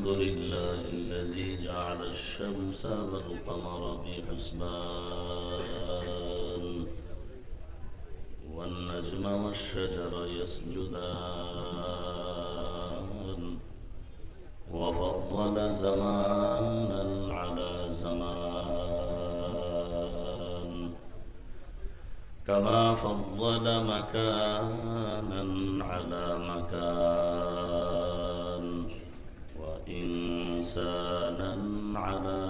الحمد لله الذي جعل الشمس والقمر بحسبان والنجم والشجر يسجدان وفضل زمانا على زمان كما فضل مكانا على مكان وإنسانا على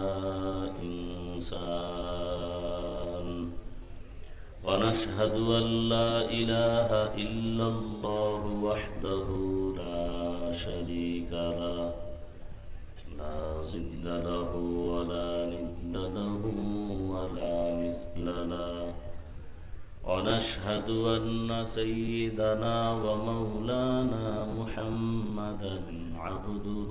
إنسان. ونشهد أن لا إله إلا الله وحده لا شريك له. لا ضد له ولا ند له ولا مثل له. ونشهد أن سيدنا ومولانا محمدا عبده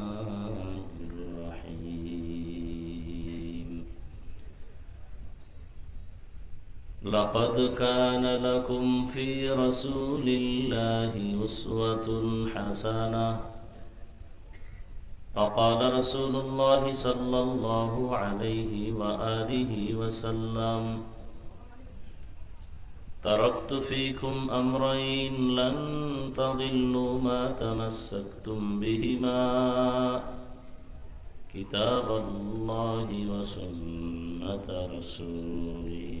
لقد كان لكم في رسول الله أسوة حسنة. فقال رسول الله صلى الله عليه وآله وسلم تركت فيكم أمرين لن تضلوا ما تمسكتم بهما كتاب الله وسنة رسوله.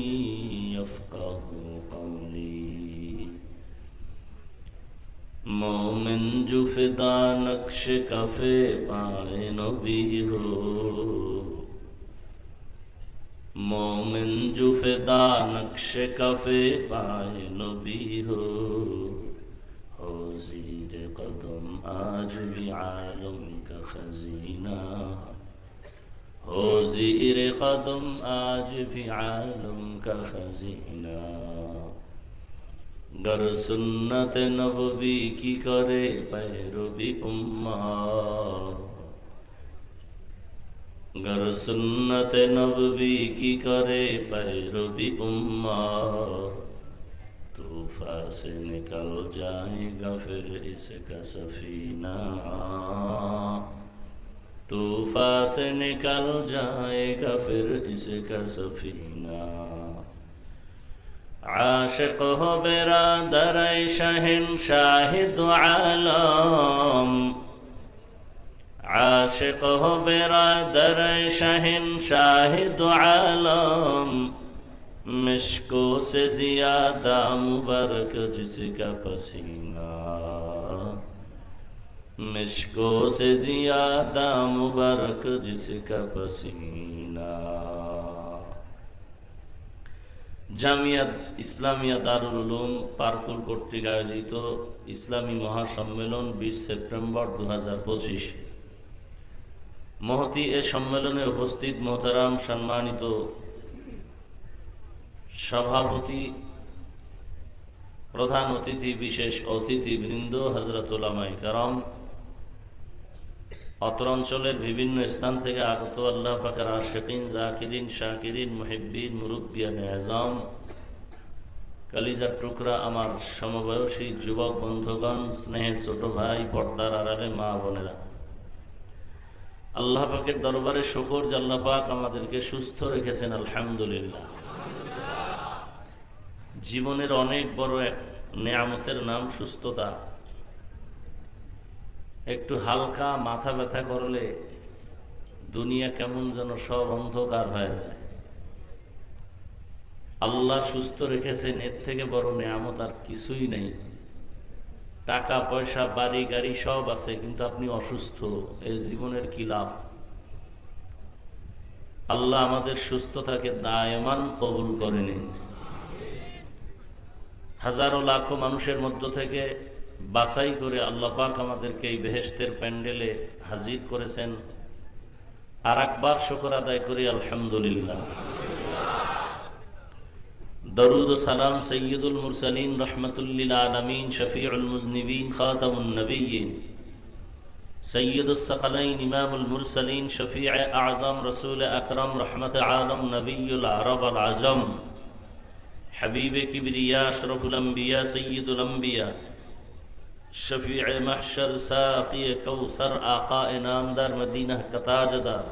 মোমেন জুফেদা naqsh cafe পায় নবী হো মোমেন জুফেদা নকশ কাফে পায় নবী হো زیر قدم آج بھی عالم کا خزینہ ہو زیر قدم آج بھی عالم کا خزینہ গর সুন্নত নবী কি করে पैरवी उम्मा गर सुन्नत नबी की करे पैरवी उम्मा तूफा से निकल जाएगा फिर इसका सफीना तूफा से निकल जाएगा फिर इसका सफीना আশেক হবে রাদারাই শাহিন শাহিদ আলম আশেক হবে রাদারাই শাহিন শাহিদ আলম مشکو سے زیادہ مبارک جس کا پسینہ مشکو سے زیادہ مبارک جس کا پسینہ জামিয়াত ইসলামিয়া দারুল উলুম পার্কুল কর্তৃক আয়োজিত ইসলামী মহাসম্মেলন বিশ সেপ্টেম্বর দু হাজার পঁচিশ। মহতি এ সম্মেলনে উপস্থিত মোহতারাম সম্মানিত সভাপতি, প্রধান অতিথি, বিশেষ অতিথি বৃন্দ হজরতুল্লামাই কারম অত্র অঞ্চলের বিভিন্ন স্থান থেকে আগত আল্লাহ পাকের আশেকিন, জাকিরিন, শাকিরিন, মুহিব্বিন মুরব্বিয়ান আজম। কালিজার টুকরা আমার সমবয়সী যুবক বন্ধুগণ, স্নেহের ছোট ভাই, পর্দার আড়ালে মা বোনেরা। আল্লাহ পাকের দরবারে শকর যে আল্লাহ পাক আমাদেরকে সুস্থ রেখেছেন, আলহামদুলিল্লাহ। জীবনের অনেক বড় এক নেয়ামতের নাম সুস্থতা। একটু হালকা মাথা ব্যথা করলে দুনিয়া কেমন যেন সব অন্ধকার হয়ে যায়। আল্লাহ সুস্থ রেখেছেন, এর থেকে বড় নেয়ামত আর কিছুই নেই। টাকা, পয়সা, বাড়ি, গাড়ি সব আছে, কিন্তু আপনি অসুস্থ এই জীবনের কি লাভ? আল্লাহ আমাদের সুস্থতাকে দায়মান কবুল করেনি। হাজারো লাখো মানুষের মধ্য থেকে বাছাই করে আল্লাহ পাক আমাদেরকে এই বেহেস্তের প্যান্ডেলে হাজির করেছেন। আর একবার শকর আদায় করি, আলহামদুলিল্লাহ। দরুদ ও সালাম সৈয়দুল মুরসালিন রহমতুল্লিল আলমিন, শফিউল মুজনিবিন, খাতামুন সৈয়দ সৈয়দুসলাইন ইমামুল মুরসালিন শফি আজম রসুল আকরম, রহমত আলম নবীল আরব আল আজম। হাবিব কিবরিয়া শরফুল আম্বিয়া সৈয়দুল شفیع محشر ساقی کوثر آقا انعامدار مدینہ قطاجدار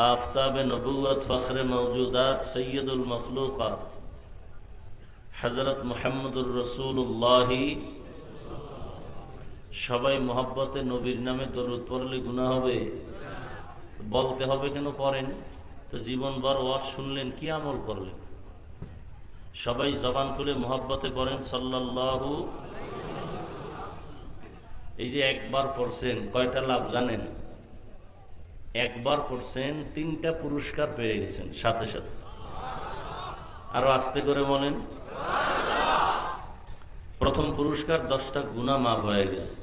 آفتاب نبوت فخر موجودات سید المخلوقات حضرت محمد الرسول اللہ সবাই মোহাব্বতে নবীর নামে দরুদ পড়লে গুণা হবে বলতে হবে কেন পড়েন তো জীবনবার ওয়াজ শুনলেন কি আমল করলেন সবাই জবান খুলে মোহাব্বতে পড়েন সাল্লাল্লাহু এই যে একবার পড়ছেন, কয়টা লাভ জানেন? একবার পড়ছেন, তিনটা পুরস্কার পেয়ে গেছেন, সাথে সাথে। আরও আস্তে করে বলেন। প্রথম পুরস্কার দশটা গুণা মাফ হয়ে গেছে।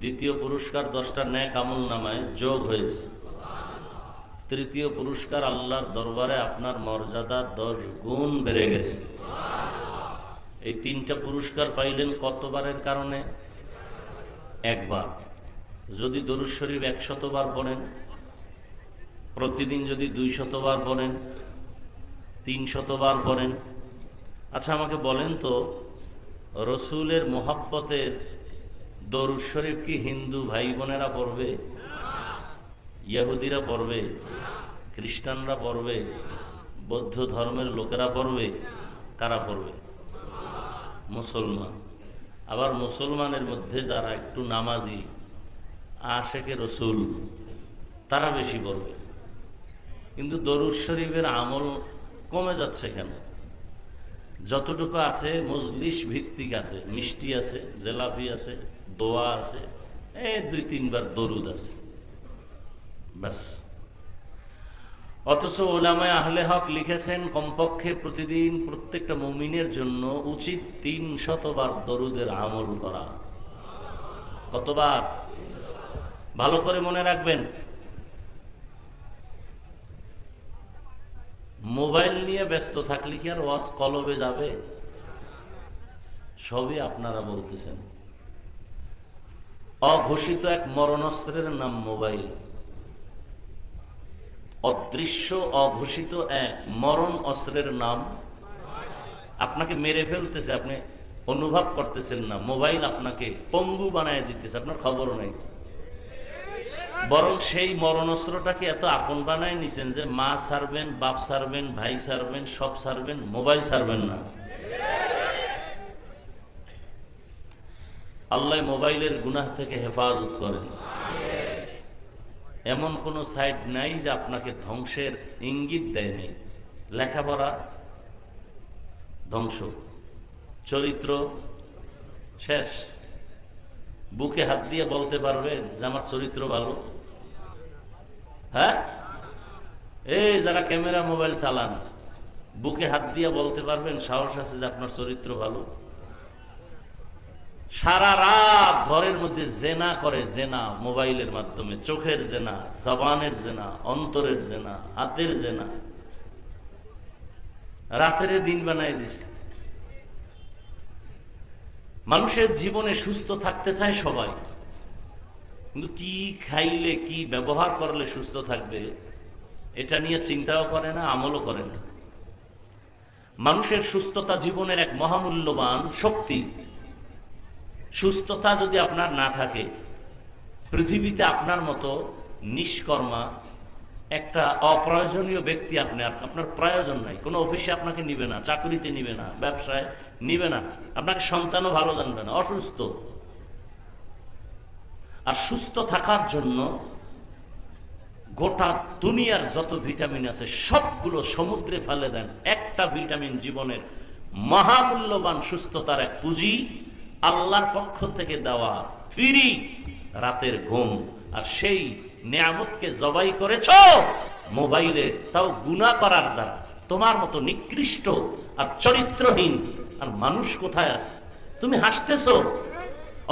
দ্বিতীয় পুরস্কার দশটা ন্যাক আমল নামায় যোগ হয়েছে। তৃতীয় পুরস্কার আল্লাহর দরবারে আপনার মর্যাদা দশ গুণ বেড়ে গেছে। এই তিনটা পুরস্কার পাইলেন কতবারের কারণে? একবার। যদি দরুদ শরীফ একশতবার বলেন প্রতিদিন যদি দুই শতবার পড়েন তিন শতবার পড়েন আচ্ছা আমাকে বলেন তো, রসুলের মোহাব্বতের দরুদ শরীফ কি হিন্দু ভাই বোনেরা পড়বে? ইয়াহুদিরা পড়বে? খ্রিস্টানরা পড়বে? বৌদ্ধ ধর্মের লোকেরা পড়বে? কারা পড়বে? মুসলমান। আবার মুসলমানের মধ্যে যারা একটু নামাজি, আশেকে রসুল, তারা বেশি বলবে। কিন্তু দরুদ শরীফের আমল কমে যাচ্ছে কেন? যতটুকু আছে, মজলিস ভিত্তিক আছে, মিষ্টি আছে, জেলাফি আছে, দোয়া আছে, এই দুই তিনবার দরুদ আছে। ব্যাস। অথচ ওলামায় আহলে হক লিখেছেন, কমপক্ষে প্রতিদিন প্রত্যেকটা মুমিনের জন্য উচিত তিন শতবার দরুদের আমল করা। কতবার? ভালো করে মনে রাখবেন। মোবাইল নিয়ে ব্যস্ত থাকলে কি আর ওয়াজ কলবে যাবে? সবই আপনারা বলতেছেন। অঘোষিত এক মরণস্ত্রের নাম মোবাইল। অদৃশ্য অঘোষিত এক মরণ অস্ত্রের নাম। আপনাকে মেরে ফেলতেছে, আপনি অনুভব করতেছেন না। মোবাইল আপনাকে পঙ্গু বানায় দিতেছে, আপনার খবর নেই। বরং সেই মরণস্ত্রটাকে এত আপন বানায় নিছেন যে মা সারবেন বাপ সারবেন ভাই সারবেন সব সারবেন মোবাইল সারবেন না। আল্লাহ মোবাইলের গুনাহ থেকে হেফাজত করেন। এমন কোনো সাইট নাই যে আপনাকে ধ্বংসের ইঙ্গিত দেয়নি। লেখাপড়া ধ্বংস, চরিত্র শেষ। বুকে হাত দিয়ে বলতে পারবেন যে আমার চরিত্র ভালো। হ্যাঁ? এই যারা ক্যামেরা মোবাইল চালান, বুকে হাত দিয়ে বলতে পারবেন, সাহস আছে যে আপনার চরিত্র ভালো। সারা রাত ঘরের মধ্যে জেনা করে জেনা, মোবাইলের মাধ্যমে, চোখের জেনা, জবানের জেনা, অন্তরের জেনা, হাতের জেনা। রাতের দিন বানাই দিছে। মানুষের জীবনে সুস্থ থাকতে চায় সবাই, কিন্তু কি খাইলে, কি ব্যবহার করলে সুস্থ থাকবে, এটা নিয়ে চিন্তাও করে না, আমলও করে না। মানুষের সুস্থতা জীবনের এক মহামূল্যবান শক্তি। সুস্থতা যদি আপনার না থাকে, পৃথিবীতে আপনার মতো নিষ্কর্মা, একটা অপ্রয়োজনীয় ব্যক্তি আপনি, আপনার প্রয়োজন নাই। কোনো অফিসে আপনাকে নিবে না, চাকরিতে নিবে না, ব্যবসায় নিবে না, আপনাকে সন্তানও ভালো জানবে না, অসুস্থ। আর সুস্থ থাকার জন্য গোটা দুনিয়ার যত ভিটামিন আছে, সবগুলো সমুদ্রে ফেলে দেন। একটা ভিটামিন জীবনের মহামূল্যবান সুস্থতার এক পুঁজি আল্লাহর পক্ষ থেকে দেওয়া ফিরি রাতের ঘুম। আর সেই নিয়ামতকে জবাই করেছ মোবাইলে, তাও গুণা করার দ্বারা। তোমার মতো নিকৃষ্ট আর চরিত্রহীন আর মানুষ কোথায় আছে? তুমি হাসতেছো,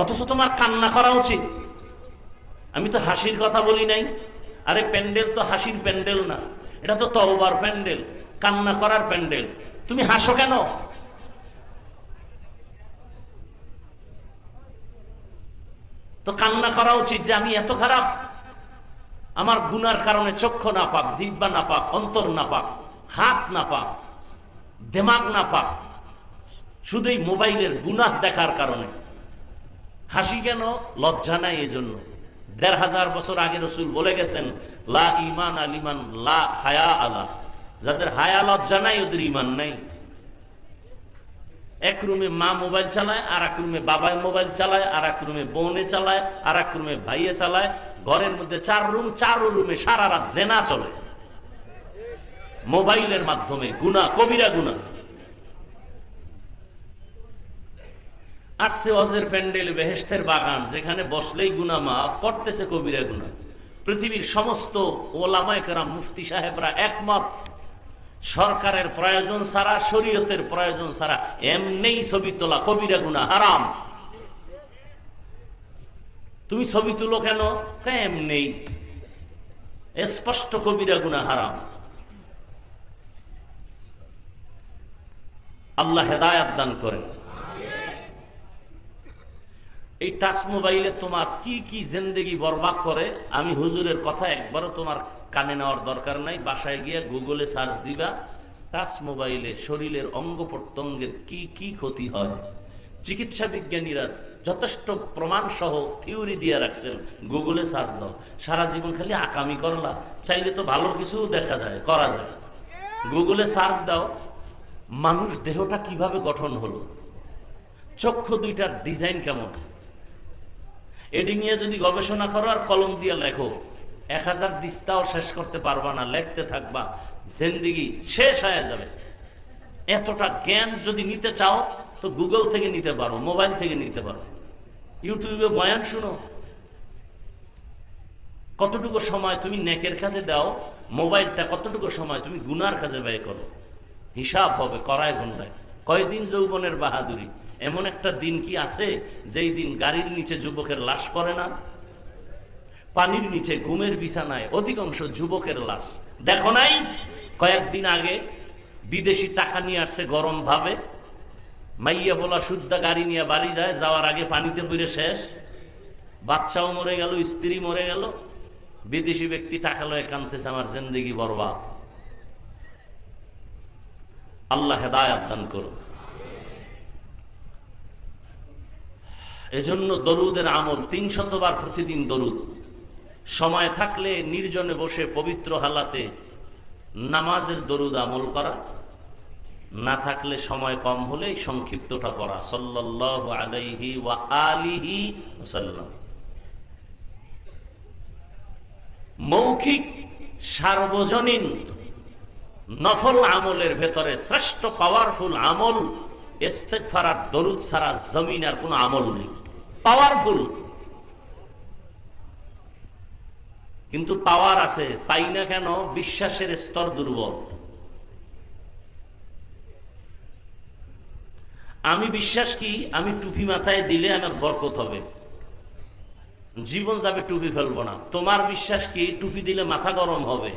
অথচ তোমার কান্না করা উচিত। আমি তো হাসির কথা বলি নাই। আরে প্যান্ডেল তো হাসির প্যান্ডেল না, এটা তো তলবার প্যান্ডেল, কান্না করার প্যান্ডেল। তুমি হাসো কেন? তো কান্না করা উচিত যে আমি এত খারাপ। আমার গুনার কারণে চক্ষু না পাক জিব্বা না পাক অন্তর না পাক হাত না পাক দেমাগ না পাক শুধু মোবাইলের গুনাহ দেখার কারণে। হাসি কেন? লজ্জা নাই এই জন্য দেড় হাজার বছর আগে রসুল বলে গেছেন, লা ইমান আলিমান, লা হায়া আলা। যাদের হায়া লজ্জা নাই, ওদের ইমান নাই। এক রুমে মা মোবাইল চালায় আর এক রুমে বাবাই মোবাইল চালায় আর এক রুমে বোনে চালায় আর এক রুমে ভাইয়ে চালায়। ঘরের মধ্যে চার রুম, চার রুমে সারা রাত জেনা চলে। মোবাইলের মাধ্যমে গুণা কবিরা গুণা আসছে অজের প্যান্ডেল বেহেস্তের বাগান, যেখানে বসলেই গুণা মা করতেছে কবিরা গুণা পৃথিবীর সমস্ত ওলামায় কেরাম, মুফতি সাহেবরা একমত সরকারের প্রয়োজন ছাড়া, শরীয়তের প্রয়োজন ছাড়া এমনিই ছবি তোলা কবিরা গুণা হারাম। তুমি ছবি তুলো কেন? এমনি স্পষ্ট কবিরা গুণা হারাম। আল্লাহ হেদায়াত দান করেন। এই টাচ মোবাইলে তোমার কি কি জিন্দেগি বরবাদ করে? আমি হুজুরের কথা একবারও তোমার কানে নেওয়ার দরকার নাই, বাসায় গিয়ে গুগলে সার্চ দিবা টাচ মোবাইলে শরীরের অঙ্গ প্রত্যঙ্গের কি কি ক্ষতি হয়? চিকিৎসা বিজ্ঞানীরা যথেষ্ট প্রমাণ সহ থিওরি দিয়ে রাখছেন গুগলে সার্চ দাও। সারা জীবন খালি আকামি করলা, চাইলে তো ভালো কিছু দেখা যায়, করা যায়। গুগলে সার্চ দাও, মানুষ দেহটা কীভাবে গঠন হলো? চক্ষু দুইটার ডিজাইন কেমন? এটি নিয়ে যদি গবেষণা করো আর কলম দিয়ে লেখো। এক হাজার দিস্তাও শেষ করতে পারবা না, লেখতে থাকবা, জিন্দিগি শেষ হয়ে যাবে। এতটা জ্ঞান যদি নিতে চাও, তো গুগল থেকে নিতে পারো, মোবাইল থেকে নিতে পারো। ইউটিউবে বয়ান শুনো। কতটুকু সময় তুমি নেকের কাছে দাও, মোবাইলটা কতটুকু সময় তুমি গুনার কাছে ব্যয় করো? হিসাব হবে করায় ঘন্টায় কয়দিন যৌবনের বাহাদুরি? এমন একটা দিন কি আছে, যেই দিন গাড়ির নিচে যুবকের লাশ পড়ে না? পানির নিচে ঘুমের বিছানায় অধিকাংশ যুবকের লাশ। দেখো নাই? কয়েকদিন আগে বিদেশি টাকা নিয়ে আসছে, গরম ভাবে। মাইয়া বলা শুদ্ধা গাড়ি নিয়ে বাড়ি যায়, যাওয়ার আগে পানিতে পড়ে শেষ। বাচ্চাও মরে গেল, স্ত্রী মরে গেল। বিদেশি ব্যক্তি টাকা লয়ে কানতেছে আমার জিন্দগি বরবাদ। আল্লাহ হেদায়াত দান করুন। এজন্য দরুদের আমল তিন শতবার প্রতিদিন দরুদ। সময় থাকলে নির্জনে বসে পবিত্র হালাতে নামাজের দরুদ আমল করা। না থাকলে সময় কম হলে সংক্ষিপ্তটা পড়া। সাল্লাহ ওয়া আলিহি ওসাল্লাম মৌখিক, সার্বজনীন, নফল আমলের ভেতরে শ্রেষ্ঠ পাওয়ারফুল আমল ইস্তেগফার আর দরুদ ছাড়া জমিন আর কোনো আমল নেই। পাওয়ারফুল কিন্তু পাওয়ার আছে, পাই না কেন বিশ্বাসের স্তর দুর্বল। আমি বিশ্বাস কি? আমি টুপি মাথায় দিলে আমার বরকত হবে। জীবন যাবে টুপি ফেলব না। তোমার বিশ্বাস কি? টুপি দিলে মাথা গরম হবে।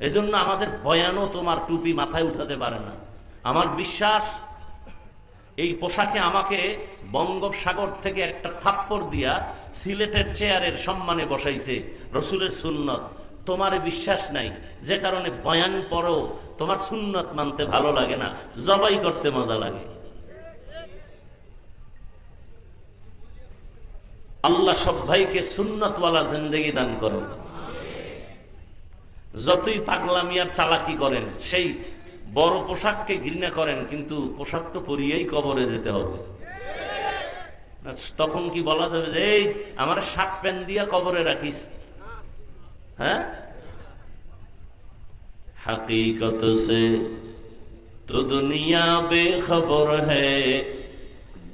এজন্য আমাদের বয়ানও তোমার টুপি মাথায় উঠাতে পারে না। আমার বিশ্বাস এই পোশাকে আমাকে বঙ্গোপসাগর থেকে একটা থাপ্পড় দিয়া সিলেটের চেয়ারের সম্মানে বসাইছে রসুলের সুন্নত। তোমার বিশ্বাস নাই, যে কারণে বয়ান পড়ো, তোমার সুন্নত মানতে ভালো লাগে না, জবাই করতে মজা লাগে। আল্লাহ সব ভাইকে সুন্নতওয়ালা জিন্দেগি দান করো যতই পাগলামি আর চালাকি করেন, সেই বড় পোশাককে ঘৃণা করেন, কিন্তু পোশাক তো পরিয়েই কবরে যেতে হবে। তখন কি বলা যাবে যে, এই, আমার শার্ট প্যান্ট দিয়া কবরে রাখিস। হ্যাঁ? হাকিকত সে, তো দুনিয়া বেখবর হে,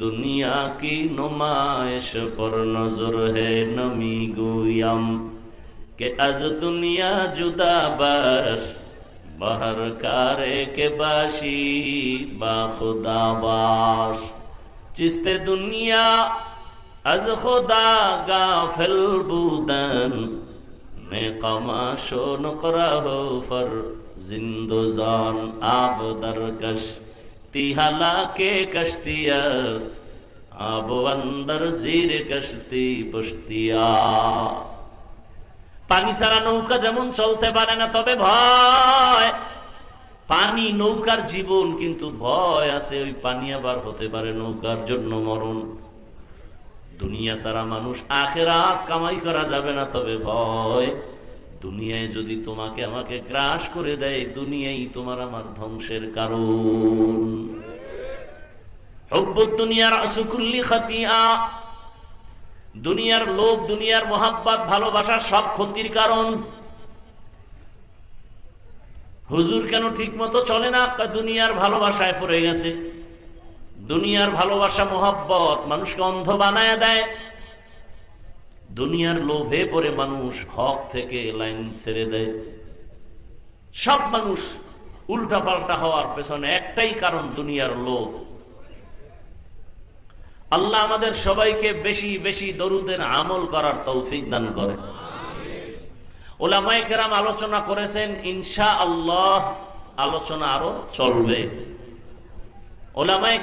দুনিয়া কি নমায় পর নজর হে, নমি গুয়াম, কে আজ দুনিয়া জুদা বাস بہر کارے کے باشی، با خدا باش۔ چست دنیا از خدا غافل بودن قماشو نقرهو فر زندوزان آب درکش۔ تی حلاکے کشتی است، آب اندر زیر کشتی پشتی است পানি ছাড়া নৌকা যেমন চলতে পারে না, তবে ভয়। পানি নৌকার জীবন, কিন্তু ভয় আছে, ওই পানি আবার হতে পারে নৌকার জন্য মরণ। দুনিয়া ছাড়া মানুষ আখেরাত কামাই করা যাবে না, তবে ভয়। দুনিয়ায় যদি তোমাকে আমাকে গ্রাস করে দেয়, দুনিয়াই তোমার আমার ধ্বংসের কারণ। হব্বুদ দুনিয়ার আসুকুল্লি খাতিয়া। দুনিয়ার লোভ, দুনিয়ার মোহাব্বত, ভালোবাসার সব ক্ষতির কারণ। হুজুর কেন ঠিক মতো চলে না? দুনিয়ার ভালোবাসায় পড়ে গেছে। দুনিয়ার ভালোবাসা, মোহাব্বত মানুষকে অন্ধ বানায় দেয়। দুনিয়ার লোভে পড়ে মানুষ হক থেকে লাইন ছেড়ে দেয়। সব মানুষ উল্টা পাল্টা হওয়ার পেছনে একটাই কারণ, দুনিয়ার লোভ। আল্লাহ আমাদের সবাইকে বেশি বেশি দরুদের আমল করার তৌফিক দান করে। ওলামাই কেরাম আলোচনা করেছেন ইনশা আল্লাহ আলোচনা আরও চলবে। ওলামাই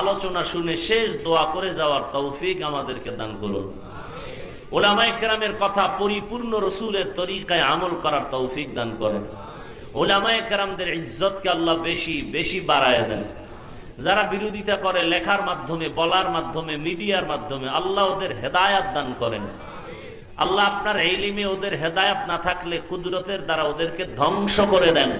আলোচনা শুনে শেষ দোয়া করে যাওয়ার তৌফিক আমাদেরকে দান করুন। ওলামাই কেরামের কথা পরিপূর্ণ রসুলের তরিকায় আমল করার তৌফিক দান করেন। ওলামাই কেরামদের ইজ্জতকে আল্লাহ বেশি বেশি বাড়ায় দেন। যারা বিরোধিতা করে লেখার মাধ্যমে, বলার মাধ্যমে, মিডিয়ার মাধ্যমে, আল্লাহ ওদের হেদায়াত দান করেন। আল্লাহ আপনার এলিমে ওদের হেদায়াত না থাকলে কুদরতের দ্বারা ওদেরকে ধ্বংস করে দেন।